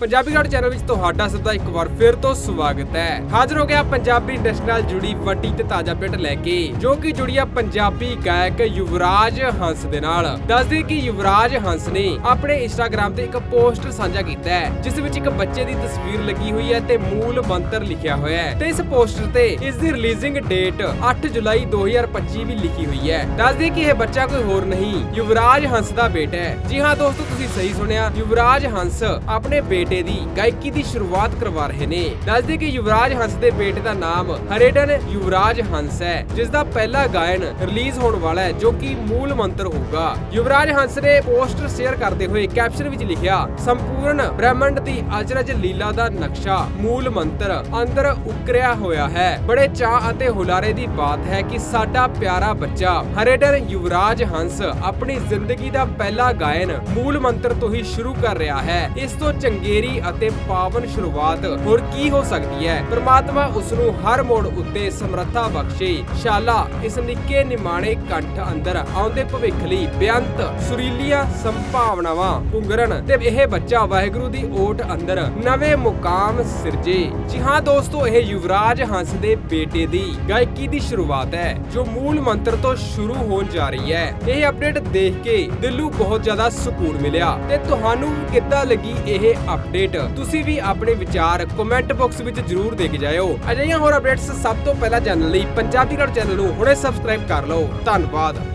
Punjabi guard channel ਵਿੱਚ ਤੁਹਾਡਾ ਸਭ ਦਾ ਇੱਕ ਵਾਰ ਫਿਰ ਤੋਂ ਸਵਾਗਤ ਹੈ। ਹਾਜ਼ਰ ਹੋ ਗਿਆ ਪੰਜਾਬੀ ਇੰਡਸਟਰੀ ਨਾਲ ਜੁੜੀ ਵੱਡੀ ਤੇ ਤਾਜ਼ਾ ਅਪਡੇਟ ਲੈ ਕੇ, ਜੋ ਕਿ ਜੁੜੀ ਆ ਪੰਜਾਬੀ ਗਾਇਕ ਯੁਵਰਾਜ ਹੰਸ ਦੇ ਨਾਲ। ਦੱਸਦੇ ਕਿ ਯੁਵਰਾਜ ਹੰਸ ਨੇ ਆਪਣੇ ਇੰਸਟਾਗ੍ਰam ਤੇ ਇੱਕ ਪੋਸਟ ਸਾਂਝਾ ਕੀਤਾ ਹੈ, ਜਿਸ ਵਿੱਚ ਇੱਕ ਬੱਚੇ ਦੀ ਤਸਵੀਰ ਲੱਗੀ ਹੋਈ ਹੈ ਤੇ ਮੂਲ ਮੰਤਰ ਲਿਖਿਆ ਹੋਇਆ ਹੈ। ਤੇ ਇਸ ਪੋਸਟਰ ਤੇ ਇਸ ਦੀ ਰਿਲੀਜ਼ਿੰਗ ਡੇਟ 8 ਜੁਲਾਈ 2025 ਵੀ ਲਿਖੀ ਹੋਈ ਹੈ। ਦੱਸਦੇ ਕਿ ਇਹ ਬੱਚਾ ਕੋਈ ਹੋਰ ਨਹੀਂ, ਯੁਵਰਾਜ ਹੰਸ ਦਾ ਬੇਟਾ ਹੈ। ਜੀ ਹਾਂ ਦੋਸਤੋ, ਤੁਸੀਂ ਸਹੀ ਸੁਣਿਆ, ਯੁਵਰਾਜ ਹੰਸ ਆਪਣੇ ਬੇਟੇ ਬੇਟੇ ਦੀ ਗਾਇਕੀ ਦੀ ਸ਼ੁਰੂਆਤ ਕਰਵਾ ਰਹੇ ਨੇ। ਦੱਸਦੇ ਕਿ ਯੁਵਰਾਜ ਹੰਸ ਦੇ ਬੇਟੇ ਦਾ ਨਾਮ ਹਰੇਡਨ ਯੁਵਰਾਜ ਹੰਸ ਹੈ, ਜਿਸ ਦਾ ਪਹਿਲਾ ਗਾਇਨ ਰਿਲੀਜ਼ ਹੋਣ ਵਾਲਾ ਹੈ, ਜੋ ਕਿ ਮੂਲ ਮੰਤਰ ਹੋਊਗਾ। ਯੁਵਰਾਜ ਹੰਸ ਨੇ ਪੋਸਟਰ ਸ਼ੇਅਰ ਕਰਦੇ ਹੋਏ ਕੈਪਸ਼ਨ ਵਿੱਚ ਲਿਖਿਆ, ਸੰਪੂਰਨ ਬ੍ਰਹਿਮੰਡ ਦੀ ਅਜਰਜ ਲੀਲਾ ਦਾ ਨਕਸ਼ਾ ਮੂਲ ਮੰਤਰ ਅੰਦਰ ਉਕਰਿਆ ਹੋਇਆ ਹੈ। ਬੜੇ ਚਾਅ ਅਤੇ ਹੁਲਾਰੇ ਦੀ ਬਾਤ ਹੈ ਕਿ ਸਾਡਾ ਪਿਆਰਾ ਬੱਚਾ ਹਰੇਡਨ ਯੁਵਰਾਜ ਹੰਸ ਆਪਣੀ ਜ਼ਿੰਦਗੀ ਦਾ ਪਹਿਲਾ ਗਾਇਨ ਮੂਲ ਮੰਤਰ ਤੋਂ ਹੀ ਸ਼ੁਰੂ ਕਰ ਰਿਹਾ ਹੈ। ਇਸ ਤੋਂ ਚੰਗੇ ਚੰਗੇਰੀ ਅਤੇ ਪਾਵਨ ਸ਼ੁਰੂਆਤ ਹੋਰ ਕੀ ਹੋ ਸਕਦੀ ਹੈ? ਪ੍ਰਮਾਤਮਾ ਉਸ ਨੂੰ ਹਰ ਮੋੜ ਉੱਤੇ ਸਮਰੱਥਾ ਬਖਸ਼ੇ। ਸ਼ਾਲਾ, ਇਸ ਨਿੱਕੇ ਨਿਮਾਣੇ ਕੰਠ ਅੰਦਰ ਆਉਂਦੇ ਭਵਿੱਖ ਲਈ ਬੇਅੰਤ ਸੁਰੀਲੀਆਂ ਸੰਭਾਵਨਾਵਾਂ ਪੁੰਗਰਨ ਤੇ ਇਹ ਬੱਚਾ ਵਾਹਿਗੁਰੂ ਦੀ ਓਟ ਅੰਦਰ ਨਵੇਂ ਮੁਕਾਮ ਸਿਰਜੇ। ਜੀ ਹਾਂ ਦੋਸਤੋ, ਇਹ ਯੁਵਰਾਜ ਹੰਸ ਦੇ ਬੇਟੇ ਦੀ ਗਾਇਕੀ ਦੀ ਸ਼ੁਰੂਆਤ ਹੈ, ਜੋ ਮੂਲ ਮੰਤਰ ਤੋਂ ਸ਼ੁਰੂ ਹੋਣ ਜਾ ਰਹੀ ਹੈ। ਇਹ ਅਪਡੇਟ ਦੇਖ ਕੇ ਦਿਲ ਨੂੰ ਬਹੁਤ ਜ਼ਿਆਦਾ ਸਕੂਨ ਮਿਲਿਆ ਤੇ ਤੁਹਾਨੂੰ ਕਿੱਦਾਂ ਲੱਗੀ ਇਹ ਅਪਡੇਟ? ਤੁਸੀਂ ਵੀ ਆਪਣੇ ਵਿਚਾਰ ਕਮੈਂਟ ਬਾਕਸ ਵਿੱਚ ਜਰੂਰ ਦੇ ਕੇ ਜਾਇਓ। ਅਜਿਹੀਆਂ ਹੋਰ ਅਪਡੇਟਸ ਸਭ ਤੋਂ ਪਹਿਲਾਂ ਜਾਣਨ ਲਈ ਪੰਜਾਬੀ ਗੜ ਚੈਨਲ ਨੂੰ ਹੁਣੇ ਸਬਸਕ੍ਰਾਈਬ ਕਰ ਲਓ। grandfather.